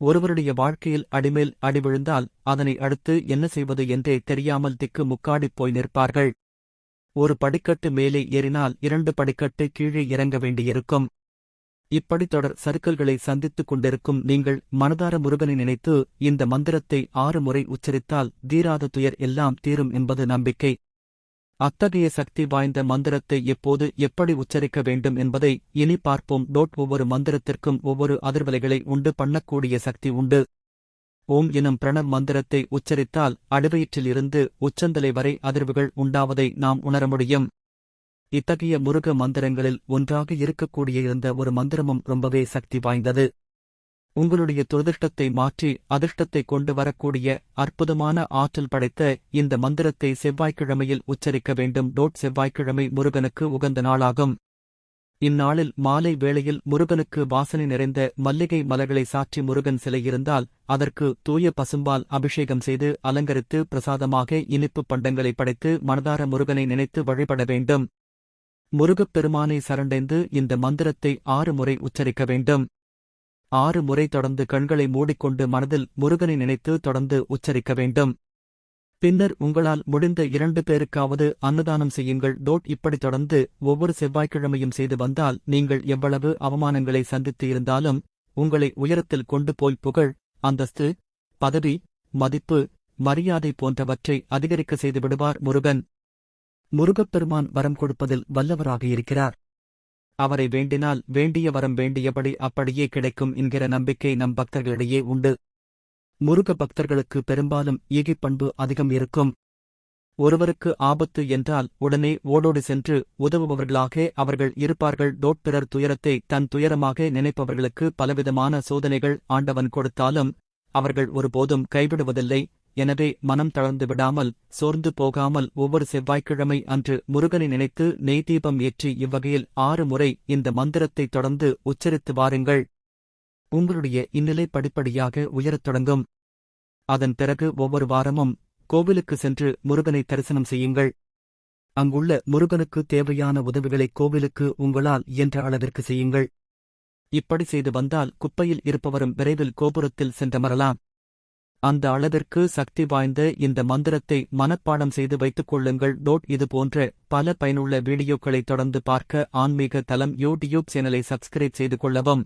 ஒருவருடைய வாழ்க்கையில் அடிமேல் அடி விழுந்தால் அதனை அடுத்து என்ன செய்வது என்றே தெரியாமல் திக்கு முக்காடிப் போய் நிற்பார்கள். ஒரு படிக்கட்டு மேலே ஏறினால் இரண்டு படிக்கட்டு கீழே இறங்க வேண்டியிருக்கும். இப்படி தொடர் சறுக்கல்களை சந்தித்துக் கொண்டிருக்கும் நீங்கள் மனதார முருகனை நினைத்து இந்த மந்திரத்தை ஆறு முறை உச்சரித்தால் தீராத துயர் எல்லாம் தீரும் என்பது நம்பிக்கை. அத்தகைய சக்தி வாய்ந்த மந்திரத்தை எப்போது எப்படி உச்சரிக்க வேண்டும் என்பதை இனி பார்ப்போம். டோட் ஒவ்வொரு மந்திரத்திற்கும் ஒவ்வொரு அதிர்வலைகளை உண்டு பண்ணக்கூடிய சக்தி உண்டு. ஓம் எனும் பிரணவ் மந்திரத்தை உச்சரித்தால் அடிவயிற்றிலிருந்து உச்சந்தலை வரை அதிர்வுகள் உண்டாவதை நாம் உணர முடியும். இத்தகைய முருக மந்திரங்களில் ஒன்றாக இருக்கக்கூடிய இருந்த ஒரு மந்திரமும் ரொம்பவே சக்தி வாய்ந்தது. உங்களுடைய துரதிர்ஷ்டத்தை மாற்றி அதிர்ஷ்டத்தை கொண்டு வரக்கூடிய அற்புதமான ஆற்றல் படைத்த இந்த மந்திரத்தை செவ்வாய்க்கிழமையில் உச்சரிக்க வேண்டும். டோட் செவ்வாய்க்கிழமை முருகனுக்கு உகந்த நாளாகும். இந்நாளில் மாலை வேளையில் முருகனுக்கு வாசனை நிறைந்த மல்லிகை மலர்களை சாற்றி முருகன் சிலை இருந்தால் அதற்கு தூய பசும்பால் அபிஷேகம் செய்து அலங்கரித்து பிரசாதமாக இனிப்பு பண்டங்களை படைத்து மனதார முருகனை நினைத்து வழிபட வேண்டும். முருகப் பெருமானை சரண்டைந்து இந்த மந்திரத்தை ஆறு முறை உச்சரிக்க வேண்டும். ஆறு முறை தொடர்ந்து கண்களை மூடிக்கொண்டு மனதில் முருகனை நினைத்து தொடர்ந்து உச்சரிக்க வேண்டும். பின்னர் உங்களால் முடிந்த இரண்டு பேருக்காவது அன்னதானம் செய்யுங்கள். டோட் இப்படி தொடர்ந்து ஒவ்வொரு செவ்வாய்க்கிழமையும் செய்து வந்தால் நீங்கள் எவ்வளவு அவமானங்களை சந்தித்து இருந்தாலும் உங்களை உயரத்தில் கொண்டு போய் புகழ் அந்தஸ்து பதவி மதிப்பு மரியாதை போன்றவற்றை அதிகரிக்க செய்து விடுவார் முருகன். முருகப்பெருமான் வரம் கொடுப்பதில் வல்லவராக இருக்கிறார். அவரை வேண்டினால் வேண்டிய வரம் வேண்டியபடி அப்படியே கிடைக்கும் என்கிற நம்பிக்கை நம் பக்தர்களிடையே உண்டு. முருக பக்தர்களுக்கு பெரும்பாலும் ஈகைப் பண்பு அதிகம் இருக்கும். ஒருவருக்கு ஆபத்து என்றால் உடனே ஓடோடு சென்று உதவுபவர்களாக அவர்கள் இருப்பார்கள். டோட்பிறர் துயரத்தை தன் துயரமாக நினைப்பவர்களுக்கு பலவிதமான சோதனைகள் ஆண்டவன் கொடுத்தாலும் அவர்கள் ஒருபோதும் கைவிடுவதில்லை. எனவே மனம் தளர்ந்து விடாமல் சோர்ந்து போகாமல் ஒவ்வொரு செவ்வாய்க்கிழமை அன்று முருகனை நினைத்து நெய் தீபம் ஏற்றி இவ்வகையில் ஆறு முறை இந்த மந்திரத்தை தொடர்ந்து உச்சரித்து வாருங்கள். உங்களுடைய இந்நிலை படிப்படியாக உயரத் தொடங்கும். அதன் பிறகு ஒவ்வொரு வாரமும் கோவிலுக்கு சென்று முருகனை தரிசனம் செய்யுங்கள். அங்குள்ள முருகனுக்கு தேவையான உதவிகளை கோவிலுக்கு உங்களால் இயன்ற அளவிற்கு செய்யுங்கள். இப்படி செய்து வந்தால் குப்பையில் இருப்பவரும் விரைவில் கோபுரத்தில் சென்றமரலாம் அந்த அளவிற்கு சக்தி வாய்ந்த இந்த மந்திரத்தை மனப்பாடம் செய்து வைத்துக் கொள்ளுங்கள். டோட் இது போன்ற பல பயனுள்ள வீடியோக்களை தொடர்ந்து பார்க்க ஆன்மீக தளம் யூடியூப் சேனலை சப்ஸ்கிரைப் செய்து கொள்ளவும்.